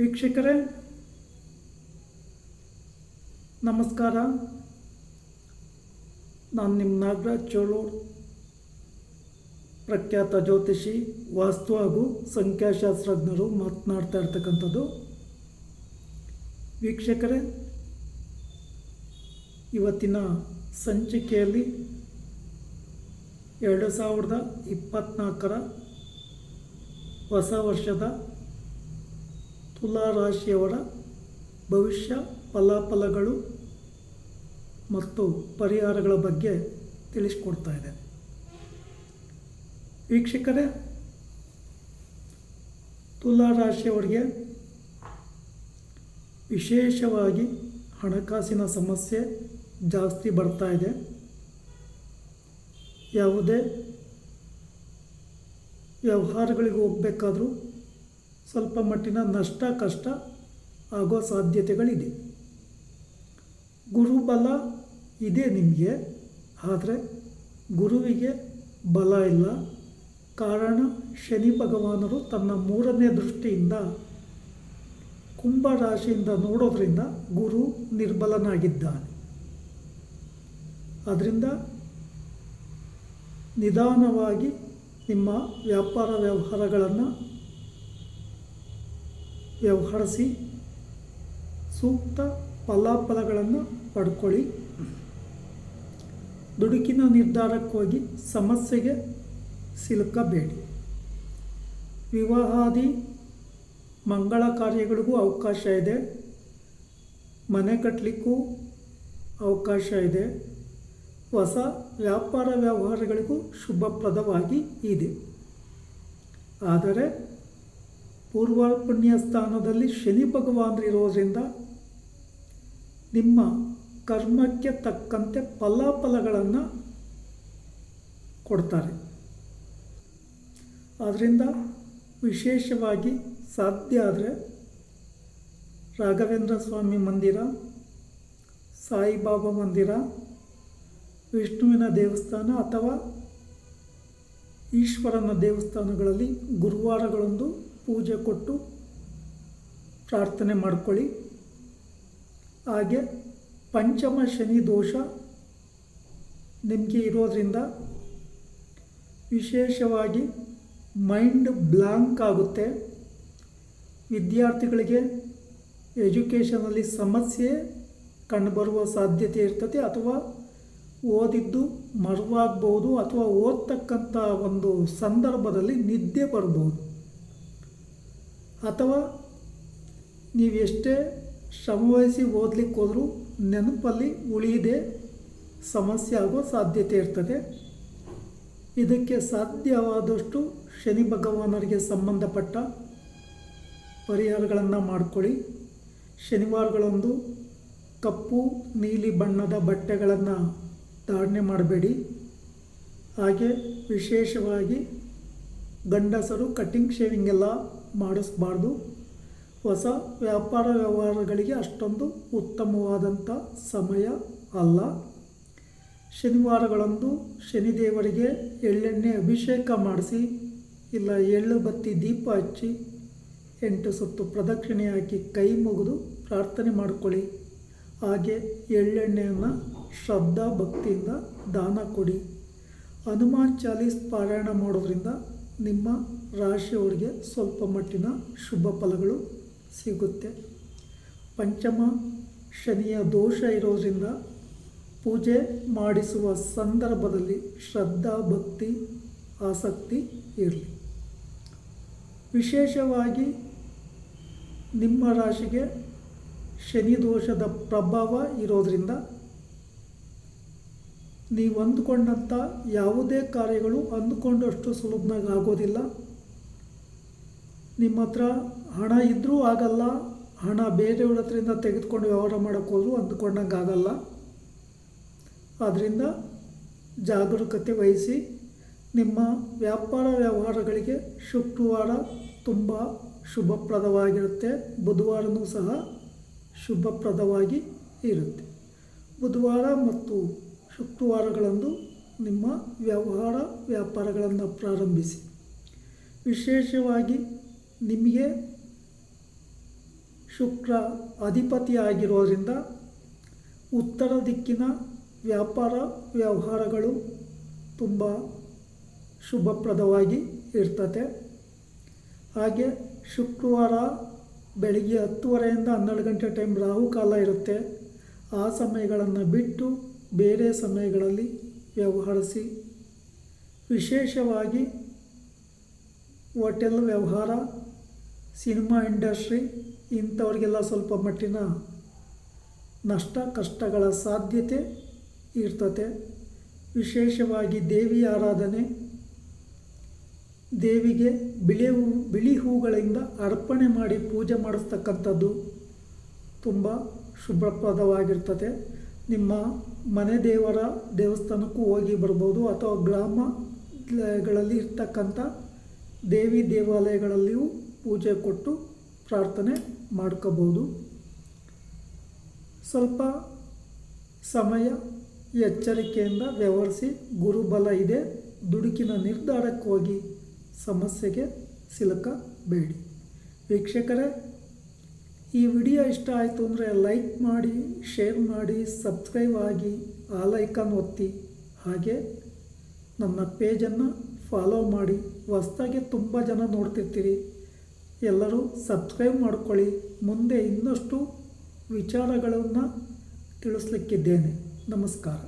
ವೀಕ್ಷಕರೇ, ನಮಸ್ಕಾರ. ನಾನು ನಿಮ್ಮ ನಾಗರಾಜ್ ಚೋಳೂರ್ ಪ್ರಖ್ಯಾತ ಜ್ಯೋತಿಷಿ, ವಾಸ್ತು ಹಾಗೂ ಸಂಖ್ಯಾಶಾಸ್ತ್ರಜ್ಞರು ಮಾತನಾಡ್ತಾ ಇರ್ತಕ್ಕಂಥದ್ದು. ವೀಕ್ಷಕರೇ, ಇವತ್ತಿನ ಸಂಚಿಕೆಯಲ್ಲಿ ಎರಡು ಸಾವಿರದ ಇಪ್ಪತ್ತ್ನಾಲ್ಕರ ಹೊಸ ವರ್ಷದ ತುಲಾ ರಾಶಿಯವರ ಭವಿಷ್ಯ ಫಲಾಫಲಗಳು ಮತ್ತು ಪರಿಹಾರಗಳ ಬಗ್ಗೆ ತಿಳಿಸ್ಕೊಡ್ತಾ ಇದೆ. ವೀಕ್ಷಕರೇ, ತುಲಾ ರಾಶಿಯವರಿಗೆ ವಿಶೇಷವಾಗಿ ಹಣಕಾಸಿನ ಸಮಸ್ಯೆ ಜಾಸ್ತಿ ಬರ್ತಾ ಇದೆ. ಯಾವುದೇ ವ್ಯವಹಾರಗಳಿಗೆ ಹೋಗಬೇಕಾದ್ರೂ ಸ್ವಲ್ಪ ಮಟ್ಟಿನ ನಷ್ಟ, ಕಷ್ಟ ಆಗೋ ಸಾಧ್ಯತೆಗಳಿದೆ. ಗುರುಬಲ ಇದೆ ನಿಮಗೆ, ಆದರೆ ಗುರುವಿಗೆ ಬಲ ಇಲ್ಲ. ಕಾರಣ ಶನಿ ಭಗವಾನರು ತನ್ನ ಮೂರನೇ ದೃಷ್ಟಿಯಿಂದ ಕುಂಭ ರಾಶಿಯಿಂದ ನೋಡೋದ್ರಿಂದ ಗುರು ನಿರ್ಬಲನಾಗಿದ್ದಾನೆ. ಅದರಿಂದ ನಿಧಾನವಾಗಿ ನಿಮ್ಮ ವ್ಯಾಪಾರ ವ್ಯವಹಾರಗಳನ್ನು ವ್ಯವಹರಿಸಿ ಸೂಕ್ತ ಫಲಾಫಲಗಳನ್ನು ಪಡ್ಕೊಳ್ಳಿ. ದುಡುಕಿನ ನಿರ್ಧಾರಕ್ಕೋಗಿ ಸಮಸ್ಯೆಗೆ ಸಿಲುಕಬೇಡಿ. ವಿವಾಹಾದಿ ಮಂಗಳ ಕಾರ್ಯಗಳಿಗೂ ಅವಕಾಶ ಇದೆ. ಮನೆ ಕಟ್ಟಲಿಕ್ಕೂ ಅವಕಾಶ ಇದೆ. ಹೊಸ ವ್ಯಾಪಾರ ವ್ಯವಹಾರಗಳಿಗೂ ಶುಭಪ್ರದವಾಗಿ ಇದೆ. ಆದರೆ ಪೂರ್ವ ಪುಣ್ಯ ಸ್ಥಾನದಲ್ಲಿ ಶನಿ ಭಗವಾನರಿರೋದ್ರಿಂದ ನಿಮ್ಮ ಕರ್ಮಕ್ಕೆ ತಕ್ಕಂತೆ ಫಲಾಫಲಗಳನ್ನು ಕೊಡ್ತಾರೆ. ಆದ್ದರಿಂದ ವಿಶೇಷವಾಗಿ ಸಾಧ್ಯ ಆದರೆ ರಾಘವೇಂದ್ರ ಸ್ವಾಮಿ ಮಂದಿರ, ಸಾಯಿಬಾಬಾ ಮಂದಿರ, ವಿಷ್ಣುವಿನ ದೇವಸ್ಥಾನ ಅಥವಾ ಈಶ್ವರನ ದೇವಸ್ಥಾನಗಳಲ್ಲಿ ಗುರುವಾರಗಳಂದು ಪೂಜೆ ಕೊಟ್ಟು ಪ್ರಾರ್ಥನೆ ಮಾಡ್ಕೊಳ್ಳಿ. ಹಾಗೆ ಪಂಚಮ ಶನಿ ದೋಷ ನಿಮಗೆ ಇರೋದರಿಂದ ವಿಶೇಷವಾಗಿ ಮೈಂಡ್ ಬ್ಲ್ಯಾಂಕ್ ಆಗುತ್ತೆ. ವಿದ್ಯಾರ್ಥಿಗಳಿಗೆ ಎಜುಕೇಷನಲ್ಲಿ ಸಮಸ್ಯೆ ಕಂಡುಬರುವ ಸಾಧ್ಯತೆ ಇರ್ತದೆ ಅಥವಾ ಓದಿದ್ದು ಮರುವಾಗಬಹುದು ಅಥವಾ ಓದ್ತಕ್ಕಂಥ ಒಂದು ಸಂದರ್ಭದಲ್ಲಿ ನಿದ್ದೆ ಬರ್ಬೋದು. ಅಥವಾ ನೀವು ಎಷ್ಟೇ ಶ್ರಮವಹಿಸಿ ಓದಲಿಕ್ಕೆ ಹೋದರೂ ನೆನಪಲ್ಲಿ ಉಳಿಯದೆ ಸಮಸ್ಯೆ ಆಗೋ ಸಾಧ್ಯತೆ ಇರ್ತದೆ. ಇದಕ್ಕೆ ಸಾಧ್ಯವಾದಷ್ಟು ಶನಿ ಭಗವಾನರಿಗೆ ಸಂಬಂಧಪಟ್ಟ ಪರಿಹಾರಗಳನ್ನು ಮಾಡಿಕೊಳ್ಳಿ. ಶನಿವಾರಗಳಂದು ಕಪ್ಪು, ನೀಲಿ ಬಣ್ಣದ ಬಟ್ಟೆಗಳನ್ನು ಧಾರಣೆ ಮಾಡಬೇಡಿ. ಹಾಗೆ ವಿಶೇಷವಾಗಿ ಗಂಡಸರು ಕಟ್ಟಿಂಗ್ ಶೇವಿಂಗ್ ಎಲ್ಲ ಮಾಡಿಸ್ಬಾರ್ದು. ಹೊಸ ವ್ಯಾಪಾರ ವ್ಯವಹಾರಗಳಿಗೆ ಅಷ್ಟೊಂದು ಉತ್ತಮವಾದಂಥ ಸಮಯ ಅಲ್ಲ. ಶನಿವಾರಗಳಂದು ಶನಿದೇವರಿಗೆ ಎಳ್ಳೆಣ್ಣೆ ಅಭಿಷೇಕ ಮಾಡಿಸಿ, ಇಲ್ಲ ಎಳ್ಳು ಬತ್ತಿ ದೀಪ ಹಚ್ಚಿ, ಎಂಟು ಸುತ್ತು ಪ್ರದಕ್ಷಿಣೆ ಹಾಕಿ ಕೈ ಮುಗಿದು ಪ್ರಾರ್ಥನೆ ಮಾಡಿಕೊಳ್ಳಿ. ಹಾಗೆ ಎಳ್ಳೆಣ್ಣೆಯನ್ನು ಶ್ರದ್ಧಾ ಭಕ್ತಿಯಿಂದ ದಾನ ಕೊಡಿ. ಹನುಮಾನ್ ಚಾಲೀಸ್ ಪಾರಾಯಣ ಮಾಡೋದ್ರಿಂದ ನಿಮ್ಮ ರಾಶಿಯವರಿಗೆ ಸ್ವಲ್ಪ ಮಟ್ಟಿನ ಶುಭ ಫಲಗಳು ಸಿಗುತ್ತೆ. ಪಂಚಮ ಶನಿಯ ದೋಷ ಇರೋದ್ರಿಂದ ಪೂಜೆ ಮಾಡಿಸುವ ಸಂದರ್ಭದಲ್ಲಿ ಶ್ರದ್ಧಾ, ಭಕ್ತಿ, ಆಸಕ್ತಿ ಇರಲಿ. ವಿಶೇಷವಾಗಿ ನಿಮ್ಮ ರಾಶಿಗೆ ಶನಿ ದೋಷದ ಪ್ರಭಾವ ಇರೋದರಿಂದ ನೀವು ಅಂದುಕೊಂಡಂಥ ಯಾವುದೇ ಕಾರ್ಯಗಳು ಅಂದುಕೊಂಡಷ್ಟು ಸುಲಭನಾಗಿ ಆಗೋದಿಲ್ಲ ನಿಮ್ಮ ಹತ್ರ ಹಣ ಇದ್ದರೂ ಆಗಲ್ಲ, ಹಣ ಬೇರೆಯವ್ರ ಹತ್ರದಿಂದ ತೆಗೆದುಕೊಂಡು ವ್ಯವಹಾರ ಮಾಡೋಕ್ಕೆ ಹೋದರೂ ಅಂದುಕೊಂಡಂಗೆ ಆಗಲ್ಲ ಆದ್ದರಿಂದ ಜಾಗರೂಕತೆ ವಹಿಸಿ ನಿಮ್ಮ ವ್ಯಾಪಾರ ವ್ಯವಹಾರಗಳಿಗೆ ಶುಕ್ರವಾರ ತುಂಬ ಶುಭಪ್ರದವಾಗಿರುತ್ತೆ. ಬುಧವಾರನೂ ಸಹ ಶುಭಪ್ರದವಾಗಿ ಇರುತ್ತೆ. ಬುಧವಾರ ಮತ್ತು ಶುಕ್ರವಾರಗಳಂದು ನಿಮ್ಮ ವ್ಯವಹಾರ ವ್ಯಾಪಾರಗಳನ್ನು ಪ್ರಾರಂಭಿಸಿ. ವಿಶೇಷವಾಗಿ ನಿಮಗೆ ಶುಕ್ರ ಅಧಿಪತಿ ಆಗಿರೋದ್ರಿಂದ ಉತ್ತರ ದಿಕ್ಕಿನ ವ್ಯಾಪಾರ ವ್ಯವಹಾರಗಳು ತುಂಬ ಶುಭಪ್ರದವಾಗಿ ಇರ್ತದೆ ಹಾಗೆ ಶುಕ್ರವಾರ ಬೆಳಿಗ್ಗೆ ಹತ್ತುವರೆಯಿಂದ ಹನ್ನೆರಡು ಗಂಟೆ ಟೈಮ್ ರಾಹುಕಾಲ ಇರುತ್ತೆ. ಆ ಸಮಯಗಳನ್ನು ಬಿಟ್ಟು ಬೇರೆ ಸಮಯಗಳಲ್ಲಿ ವ್ಯವಹರಿಸಿ, ವಿಶೇಷವಾಗಿ ಹೋಟೆಲ್ ವ್ಯವಹಾರ, ಸಿನಿಮಾ ಇಂಡಸ್ಟ್ರಿ ಇಂಥವ್ರಿಗೆಲ್ಲ ಸ್ವಲ್ಪ ಮಟ್ಟಿನ ನಷ್ಟ ಕಷ್ಟಗಳ ಸಾಧ್ಯತೆ ಇರ್ತದೆ ವಿಶೇಷವಾಗಿ ದೇವಿ ಆರಾಧನೆ, ದೇವಿಗೆ ಬಿಳಿ ಹೂ, ಬಿಳಿ ಹೂಗಳಿಂದ ಅರ್ಪಣೆ ಮಾಡಿ ಪೂಜೆ ಮಾಡಿಸ್ತಕ್ಕಂಥದ್ದು ತುಂಬ ಶುಭಪ್ರದವಾಗಿರ್ತದೆ ನಿಮ್ಮ ಮನೆ ದೇವರ ದೇವಸ್ಥಾನಕ್ಕೂ ಹೋಗಿ ಬರ್ಬೋದು ಅಥವಾ ಗ್ರಾಮಗಳಲ್ಲಿ ಇರ್ತಕ್ಕಂಥ ದೇವಿ ದೇವಾಲಯಗಳಲ್ಲಿಯೂ ಪೂಜೆ ಕೊಟ್ಟು ಪ್ರಾರ್ಥನೆ ಮಾಡ್ಕೋಬೋದು. ಸ್ವಲ್ಪ ಸಮಯ ಎಚ್ಚರಿಕೆಯಿಂದ ವ್ಯವಹರಿಸಿ ಗುರುಬಲ ಇದೆ. ದುಡುಕಿನ ನಿರ್ಧಾರಕ್ಕೋಗಿ ಸಮಸ್ಯೆಗೆ ಸಿಲುಕಬೇಡಿ. ವೀಕ್ಷಕರೇ ಈ ವಿಡಿಯೋ ಇಷ್ಟ ಆಯಿತು ಅಂದರೆ ಲೈಕ್ ಮಾಡಿ, ಶೇರ್ ಮಾಡಿ, ಸಬ್ಸ್ಕ್ರೈಬ್ ಆಗಿ ಆಲ್ ಐಕಾನ್ ಒತ್ತಿ. ಹಾಗೆ ನನ್ನ ಪೇಜನ್ನು ಫಾಲೋ ಮಾಡಿ. ಹೊಸ್ದಾಗಿ ತುಂಬ ಜನ ನೋಡ್ತಿರ್ತೀರಿ. ಎಲ್ಲರೂ ಸಬ್ಸ್ಕ್ರೈಬ್ ಮಾಡ್ಕೊಳ್ಳಿ. ಮುಂದೆ ಇನ್ನಷ್ಟು ವಿಚಾರಗಳನ್ನು ತಿಳಿಸ್ಲಿಕ್ಕಿದ್ದೇನೆ. ನಮಸ್ಕಾರ.